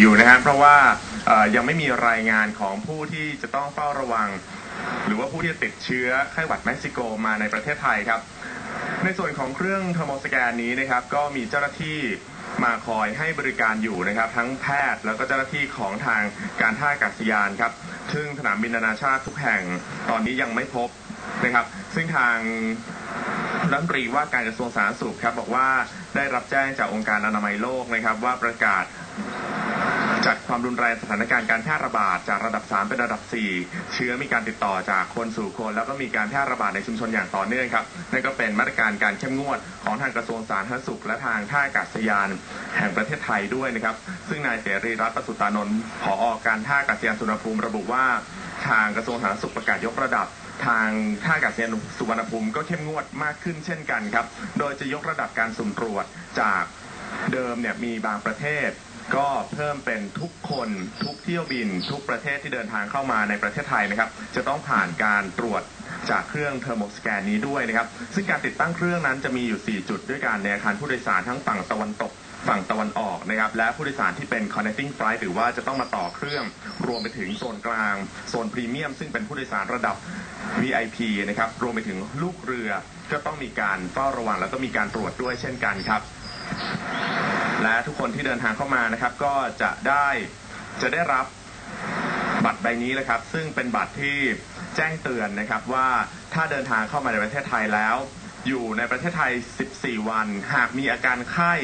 อยู่นะครับเพราะว่ายังไม่มีรายงานของผู้ที่จะต้องเฝ้าระวัง หรือว่าผู้ที่ติดเชื้อไข้หวัดเม็กซิโกมาในประเทศไทยครับ ในส่วนของเครื่องเทอร์โมสแกนนี้นะครับ ก็มีเจ้าหน้าที่มาคอยให้บริการอยู่นะครับ ทั้งแพทย์แล้วก็เจ้าหน้าที่ของทางการท่าอากาศยานครับ ซึ่งสนามบินนานาชาติทุกแห่งตอนนี้ยังไม่พบนะครับ ซึ่งทางรัฐมนตรีว่าการกระทรวงสาธารณสุขครับบอกว่าได้รับแจ้งจากองค์การอนามัยโลกนะครับว่าประกาศ จัดความรุนแรงสถานการณ์การแพร่ระบาดจากระดับ 3 เป็นระดับ 4 เชื้อมีการติดต่อจากคนสู่คน แล้วก็มีการแพร่ระบาดในชุมชนอย่างต่อเนื่องครับนั่นก็เป็นมาตรการการเข้มงวดของทางกระทรวงสาธารณสุข และทางท่าอากาศยาน แห่งประเทศไทยด้วยนะครับ ซึ่งนายเสรีรัตน์ประสุตานนท์ผอการท่าอากาศยานสุวรรณภูมิระบุว่าทางกระทรวงสาธารณสุขประกาศยกระดับ ทางท่าอากาศยานสุวรรณภูมิก็เข้มงวดมากขึ้นเช่นกันครับ โดยจะยกระดับการสุ่มตรวจจากเดิมเนี่ยมีบางประเทศ ก็เพิ่มเป็นทุกคนทุกเที่ยวบิน ทุกประเทศที่เดินทางเข้ามาในประเทศไทยนะครับ จะต้องผ่านการตรวจจากเครื่องเทอร์โมสแกนนี้ด้วยนะครับ ซึ่งการติดตั้งเครื่องนั้นจะมีอยู่ 4 จุดด้วยกันในอาคารผู้โดยสารทั้งฝั่งตะวันตกฝั่งตะวันออกนะครับและผู้โดยสารที่เป็น connecting flight หรือว่าจะต้องมาต่อเครื่องรวมไปถึงโซนกลาง โซนพรีเมียม ซึ่งเป็นผู้โดยสารระดับ VIP นะครับรวมไปถึงลูกเรือก็ต้องมีการเฝ้าระวังแล้วก็มีการตรวจด้วยเช่นกันครับ และทุกคนที่เดินทางเข้ามานะครับ ก็จะได้จะได้รับบัตรใบนี้นะครับ ซึ่งเป็นบัตรที่แจ้งเตือนนะครับว่าถ้าเดินทางเข้ามาในประเทศไทยแล้ว อยู่ในประเทศไทย 14 วัน หากมีอาการไข้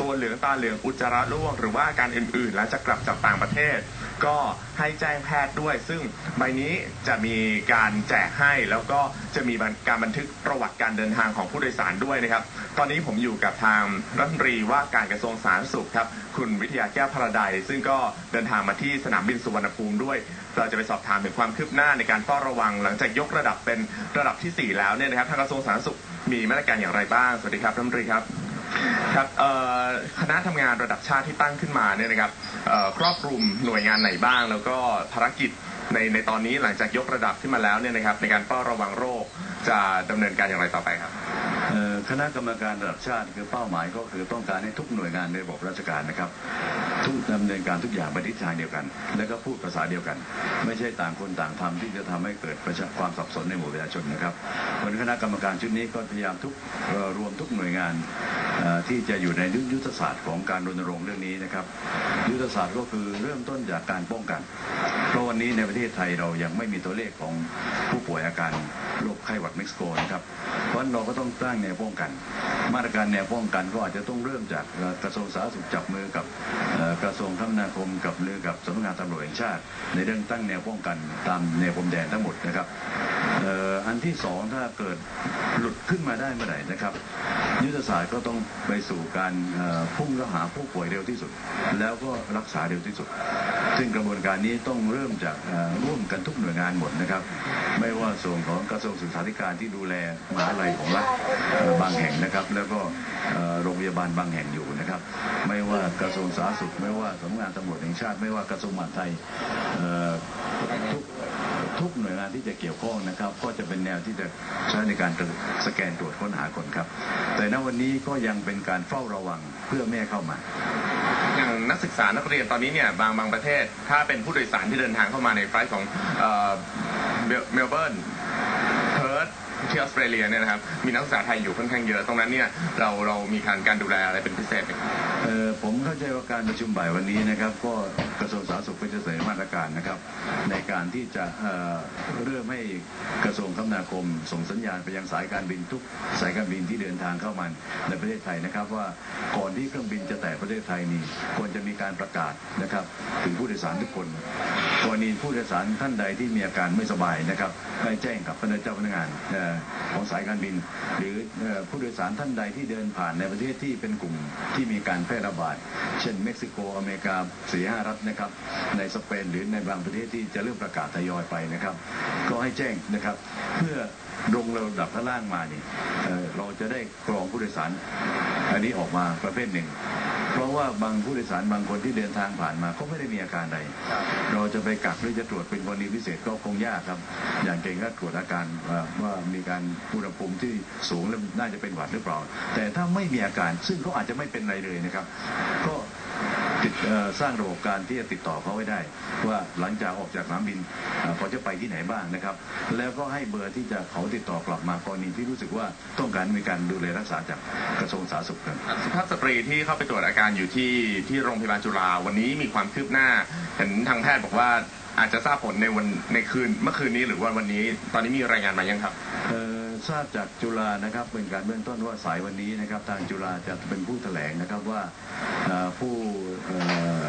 ตัวเหลืองตาเหลืองอุจจาระร่วง หรือว่าอาการอื่น ๆ แล้วจะกลับจากต่างประเทศ ก็ให้แจ้งแพทย์ด้วย ซึ่งใบนี้จะมีการแจกให้แล้วก็จะมีการบันทึกประวัติการเดินทางของผู้โดยสารด้วยนะครับ ตอนนี้ผมอยู่กับทางรัฐมนตรีว่าการกระทรวงสาธารณสุขครับ คุณวิทยาแก้วพระใดซึ่งก็เดินทางมาที่สนามบินสุวรรณภูมิด้วย เราจะไปสอบถามถึงความคืบหน้าในการเฝ้าระวัง หลังจากยกระดับเป็นระดับที่ 4 แล้วเนี่ยนะครับทางกระทรวงสาธารณสุขมีมาตรการอย่างไรบ้าง สวัสดีครับรัฐมนตรีครับ ครับคณะทำงานระดับชาติที่ตั้งขึ้นมาเนี่ยนะครับครอบคลุมหน่วยงานไหนบ้าง แล้วก็ภารกิจในในตอนนี้หลังจากยกระดับขึ้นมาแล้วเนี่ยนะครับ ในการเฝ้าระวังโรคจะดำเนินการอย่างไรต่อไปครับคณะกรรมการระดับชาติคือเป้าหมายก็คือต้องการให้ทุกหน่วยงานในระบบราชการนะครับ ทุกดำเนินการทุกอย่างไปทิศทางเดียวกัน และก็พูดภาษาเดียวกัน ไม่ใช่ต่างคนต่างทำที่จะทำให้เกิดประชาความสับสนในหมู่ประชาชนนะครับวันคณะกรรมการชุดนี้ก็พยายามทุกรวมทุกหน่วยงานที่จะอยู่ในยุทธศาสตร์ของการรณรงค์เรื่องนี้นะครับ ยุทธศาสตร์ก็คือเริ่มต้นจากการป้องกัน เพราะวันนี้ในประเทศไทยเรายังไม่มีตัวเลขของผู้ป่วยอาการโรคไข้หวัดเม็กซิโกนะครับเพราะนั้นเราก็ต้องตั้งแนวป้องกัน มาตรการแนวป้องกันก็อาจจะต้องเริ่มจากกระทรวงสาธารณสุขจับมือกับกระทรวงคมนาคมกับมือกับสำนักงานตำรวจแห่งชาติ ในเรื่องตั้งแนวป้องกันตามแนวพรมแดนทั้งหมดนะครับอันที่สองถ้าเกิดหลุดขึ้นมาได้เมื่อไหร่นะครับ ยุทธศาสตร์ก็ต้องไปสู่การพุ่งเข้าหาผู้ป่วยเร็วที่สุด แล้วก็รักษาเร็วที่สุด ซึ่งกระบวนการนี้ต้องเริ่มจากร่วมกันทุกหน่วยงานหมดนะครับ ไม่ว่าส่วนของกระทรวงศึกษาธิการที่ดูแลมหาลัยของรัฐบางแห่งนะครับ แล้วก็โรงพยาบาลบางแห่งอยู่นะครับ ไม่ว่ากระทรวงสาธารณสุข ไม่ว่าสำนักงานตำรวจแห่งชาติ ไม่ว่ากระทรวงมหาดไทย ทุกหน่วยงานที่จะเกี่ยวข้องนะครับ ก็จะเป็นแนวที่จะใช้ในการสแกนตรวจค้นหาคนครับ แต่ณวันนี้ก็ยังเป็นการเฝ้าระวังเพื่อไม่ให้เข้ามาอย่างนักศึกษานักเรียนตอนนี้เนี่ยบางบางประเทศ ถ้าเป็นผู้โดยสารที่เดินทางเข้ามาในไฟล์ของเมลเมลเบิร์นเพิร์ธที่ออสเตรเลียเนี่ยนะครับมีนักศึกษาไทยอยู่ค่อนข้างเยอะตรงนั้นเนี่ยเราเรามีการการดูแลอะไรเป็นพิเศษไหมครับ เออผมเข้าใจว่าการประชุมบ่ายวันนี้นะครับ ก็กระทรวงสาธารณสุขก็จะเสนอมาตรการนะครับ ในการที่จะเอ่อเริ่มให้กระทรวงคมนาคม ส่งสัญญาณไปยังสายการบินทุกสายการบินที่เดินทางเข้ามาในประเทศไทยนะครับ ว่าก่อนที่เครื่องบินจะแตะประเทศไทยนี้ควรจะมีการประกาศนะครับ ถึงผู้โดยสารทุกคนกรณีผู้โดยสารท่านใดที่มีอาการไม่สบายนะครับให้แจ้งกับพนักเจ้าพนักงานเอ่อของสายการบิน หรือเอ่อผู้โดยสารท่านใดที่เดินผ่านในประเทศที่เป็นกลุ่มที่มีการแพร่ระบาด เช่นเม็กซิโกอเมริกาสี่ห้ารัฐนะครับ ในสเปนหรือในบางประเทศที่จะเริ่มประกาศทยอยไปนะครับ ก็ให้แจ้งนะครับ เพื่อลงระดับข้างล่างมานี่ยเราจะได้กรองผู้โดยสารอันนี้ออกมาประเภทหนึ่ง เพราะว่าบางผู้โดยสารบางคนที่เดินทางผ่านมาเขาไม่ได้มีอาการใด เราจะไปกักหรือจะตรวจเป็นกรณีพิเศษก็คงยากครับ อย่างเก่งก็ตรวจอาการเอ่อว่ามีการอุณหภูมิที่สูงแล้วน่าจะเป็นหวัดหรือเปล่า แต่ถ้าไม่มีอาการซึ่งเขาอาจจะไม่เป็นอะไรเลยนะครับ ก็ ติดเอ่อสร้างระบบการที่จะติดต่อเขาไว้ได้ ว่าหลังจากออกจากสนามบินเอ่อเขาจะไปที่ไหนบ้างนะครับ แล้วก็ให้เบอร์ที่จะเขาติดต่อกลับมากรณีที่รู้สึกว่าต้องการมีการดูแลรักษาจากกระทรวงสาธารณสุขครับสุภาพสตรีที่เข้าไปตรวจอาการอยู่ที่ที่โรงพยาบาลจุฬาวันนี้มีความคืบหน้าเห็นทางแพทย์บอกว่าอาจจะทราบผลในวันในคืนเมื่อคืนนี้หรือว่าวันนี้ ตอนนี้มีรายงานมายังครับเอ่อทราบจากจุฬานะครับเป็นการเบื้องต้นว่าสายวันนี้นะครับ ทางจุฬาจะเป็นผู้แถลงนะครับว่า เอ่อผู้เอ่อ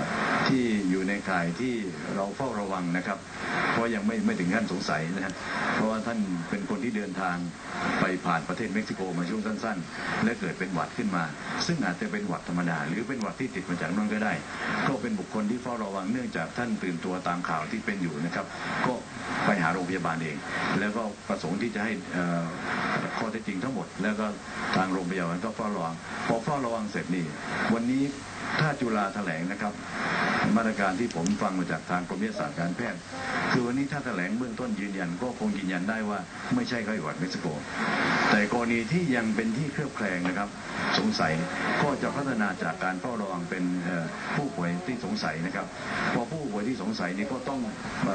ที่อยู่ใน ข่ายที่เราเฝ้าระวังนะครับ เพราะยังไม่ไม่ถึงขั้นสงสัยนะฮะเพราะว่าท่านเป็นคนที่เดินทางไปผ่านประเทศเม็กซิโกมาช่วงสั้น ๆ และเกิดเป็นหวัดขึ้นมา ซึ่งอาจจะเป็นหวัดธรรมดา หรือเป็นหวัดที่ติดมาจากนั่นก็ได้ ก็เป็นบุคคลที่เฝ้าระวังเนื่องจากท่านตื่นตัวตามข่าวที่เป็นอยู่นะครับ ก็ไปหาโรงพยาบาลเอง แล้วก็ประสงค์ที่จะให้ข้อเท็จจริงทั้งหมด แล้วก็ทางโรงพยาบาลก็เฝ้าระวังพอเฝ้าระวังเสร็จนี่วันนี้ถ้าจุฬาแถลงนะครับ มาตรการที่ผมฟังมาจากทางกรมวิทยาศาสตร์การแพทย์ คือวันนี้ถ้าแถลงเบื้องต้นยืนยันก็คงยืนยันได้ว่าไม่ใช่ไข้หวัดเม็กซิโก แต่กรณีที่ยังเป็นที่เคลือบแคลงนะครับ สงสัยก็จะพัฒนาจากการเฝ้าระวังเป็นผู้ป่วยที่สงสัยนะครับ พอผู้ป่วยที่สงสัยนี้ก็ต้องอ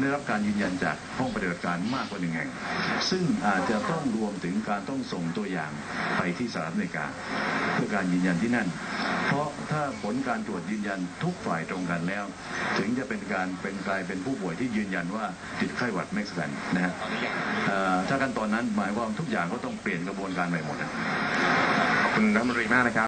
ได้รับการยืนยันจากห้องปฏิบัติการมากกว่าหนึ่งแห่ง ซึ่งอาจจะต้องรวมถึงการต้องส่งตัวอย่างไปที่สหรัฐอเมริกา เพื่อการยืนยันที่นั่น เพราะถ้าผลการตรวจยืนยันทุกฝ่ายตรงกันแล้ว ถึงจะเป็นการเป็นกลายเป็นผู้ป่วยที่ยืนยันว่าติดไข้หวัดเม็กซ์แลนนะฮะถ้าขั้นตอนนั้นหมายความว่าทุกอย่างก็ต้องเปลี่ยนกระบวนการใหม่หมดนะขอบคุณรัฐมนตรีมากนะครับ